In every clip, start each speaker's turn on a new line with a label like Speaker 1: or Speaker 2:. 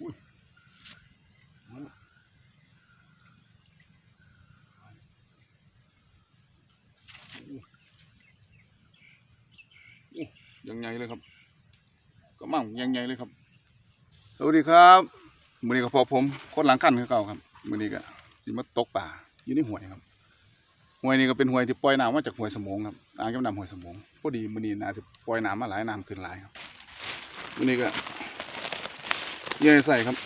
Speaker 1: ยังไงเลยครับ ก็มั่งยังไงเลยครับ สวัสดีครับมือนี้ก็พอผมโคนหลังกันคือเก่าครับมือนี้ก็สิมาตกป่าอยู่ในห้วยครับห้วยนี้ก็เป็นห้วยที่ปล่อยน้ำมาจากห้วยสมองครับอ่างเก็บน้ำห้วยสมองพอดีมือนี้น่าจะปล่อยน้ำมาหลายน้ำขึ้นหลายครับมือนี้ก็ เยื่อใส่ครับ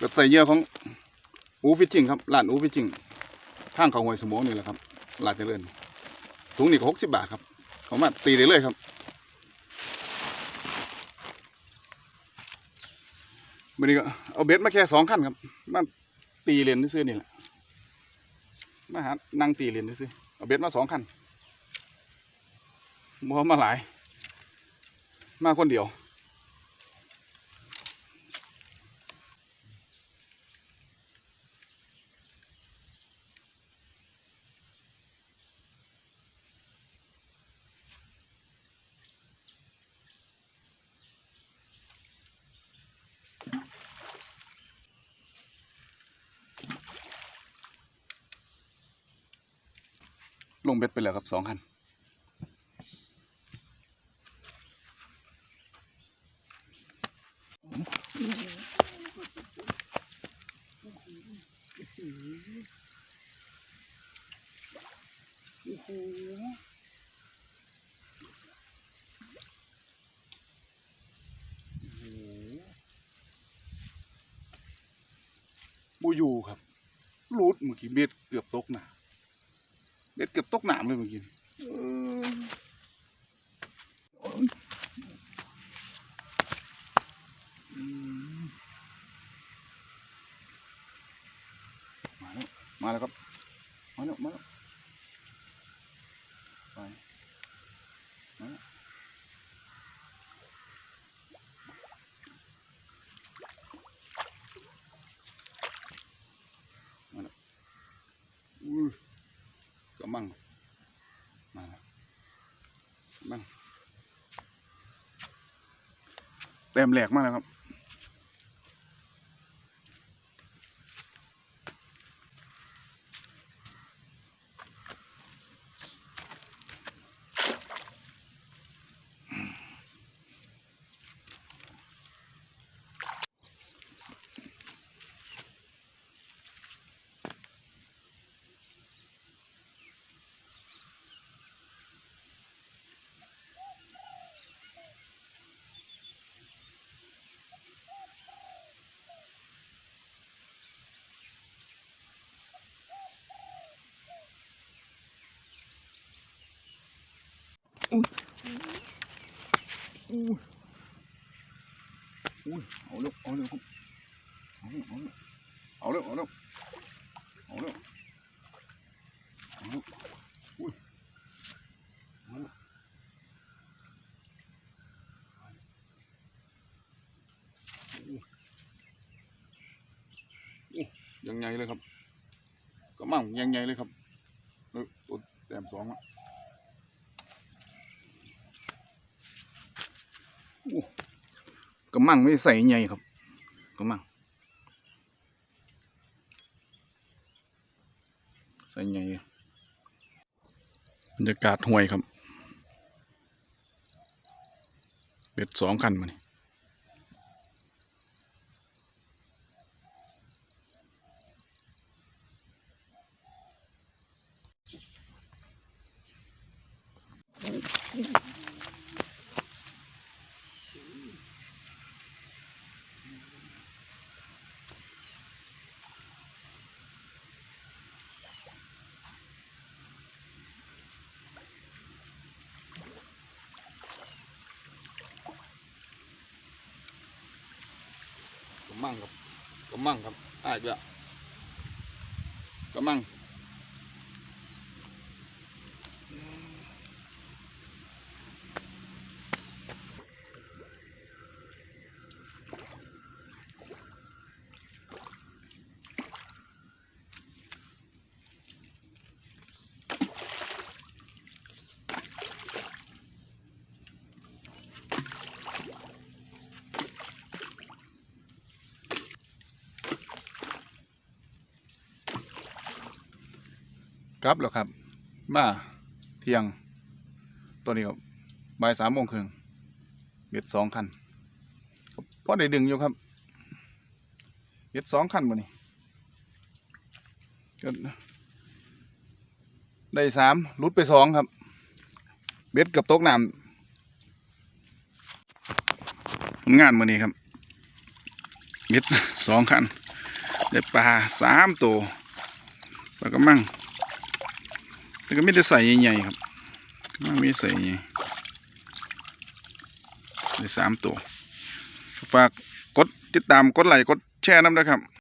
Speaker 1: ก็ใส่เยื่อของอูฟิชชิงครับร้านอูฟิชชิงข้างเขาหวยสมองนี่แหละครับลาดเจริญถุงนี้ก็หกสิบบาทครับเขามาตีได้เลยครับวันนี้ก็เอาเบ็ดมาแค่สองขั้นครับมาตีเลนซื้อนี่แหละมาหานั่งตีเลนซื้อเอาเบ็ดมาสองขั้นมัวมาหลาย มาคนเดียว งเบ็ดไปแล้วครับสองขั้น
Speaker 2: โอ้โห
Speaker 1: บูยูครับรูดเมื่อกี้เบ็ดเกือบตกหนา เด็ดเกือบตกหนามเลยเมื่อกี้นี่เอออืมมาแล้วมาแล้วครับ มาแล้ว มาแล้วไปมาแล้วอุ้ยกระมัง มาแล้วกระมัง แต็มแหลกมากแล้วครับ อุ้ยเอาเร็วเอาเร็วครับเอาเร็วเอาเร็วเอาเร็วเอาเร็วเอาเร็วอุ้ยเอาเร็วอุ้ยยังไงเลยครับ ก็มั่งยังไงเลยครับตัวแต้มสองละ กระมังไม่ใส่ใหญ่ครับกระมังใส่ใหญ่บรรยากาศห่วยครับเบ็ดสองคันมานี่กร มั่งครับกระมั่งครับอ่าอีกแล้วกระมั่ง กลับแล้วครับ มาเที่ยง ตัวนี้ครับบ่ายสามโมงครึ่งเบ็ดสองคันก็พอได้ดึงอยู่ครับเบ็ดสองคันบ่นี่ก็ได้สามลุดไปสองครับ เบ็ดเกับตกน้ำงานมื้อนี้ครับ เบ็ดสองคัน ได้ปลาสามตัวปลากระมัง ก็ไม่ได้ใส่ใหญ่ๆครับมังไม่ได้ใส่ใหญ่ได้สามตัวฝากกดติดตามกดไลค์กดแชร์น้ำด้วยครับ